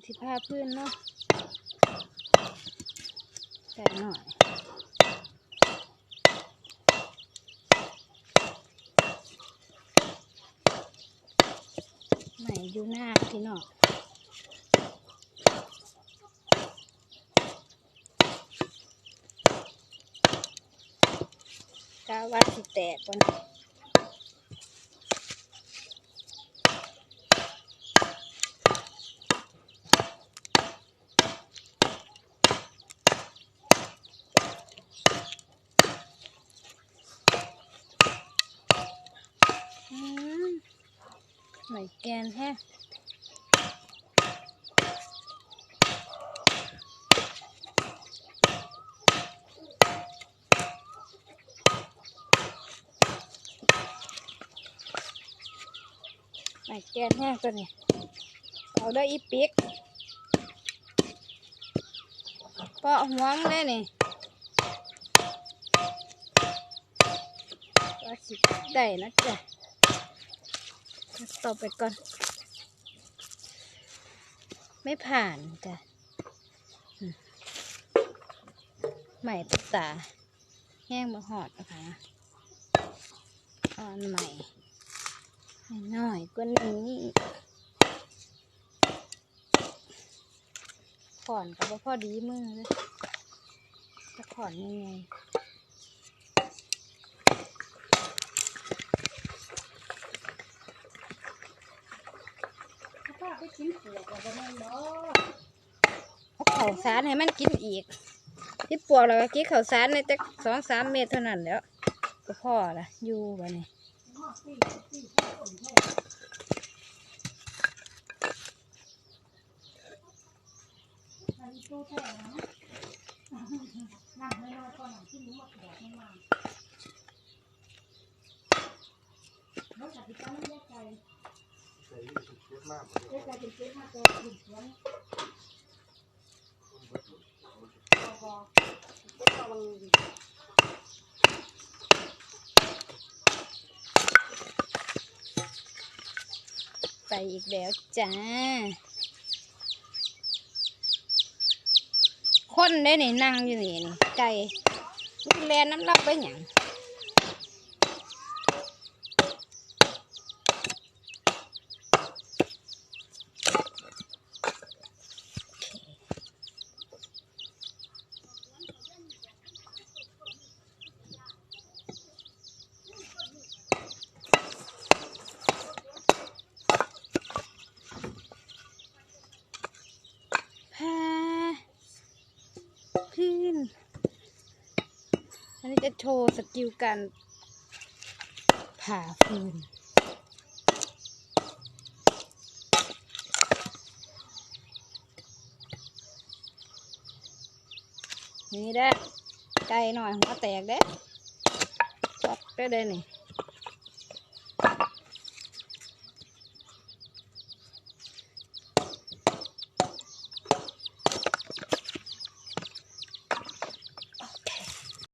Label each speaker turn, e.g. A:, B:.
A: มีสิผ้าพื้นเนาะใส่หน่อยใหม่อยู่หน้าพี่น้องกาว่าสิแตกก่อนอืม ไหม่แกนแท้ไหม่แกนแห้งตัวนี้เต่อไปก่อน ไม่ผ่านจ้ะใหม่ตุ๊ตาแห้งมาหอดนะคะอ่อนใหม่หน้อยกว่านี้ขอนกับว่าพอดีมือเลยจะขอนยังไง
B: ไปกินเผือกกับแม่นาะ
A: เอาข้าวสารให้มันกินอีกที่ปวกเราก็กินข้าวสารในแต่สองสามเม็ดเท่านั้นแล้วก็พอละอยู่บ้านี่
B: นั่งไม่นอยก็นั่งที่นี้หมดแดดไม่มา
A: ไปอีกแล้วจ้า คนได้นี่นั่งอยู่นี่นี่ไก่มันแลนน้ำรับไปหยัง จะโชว์สกิลการผ่าฟืน นี่ได้อไกลหน่อยหัวแตกเด้อจับได้เลยนี่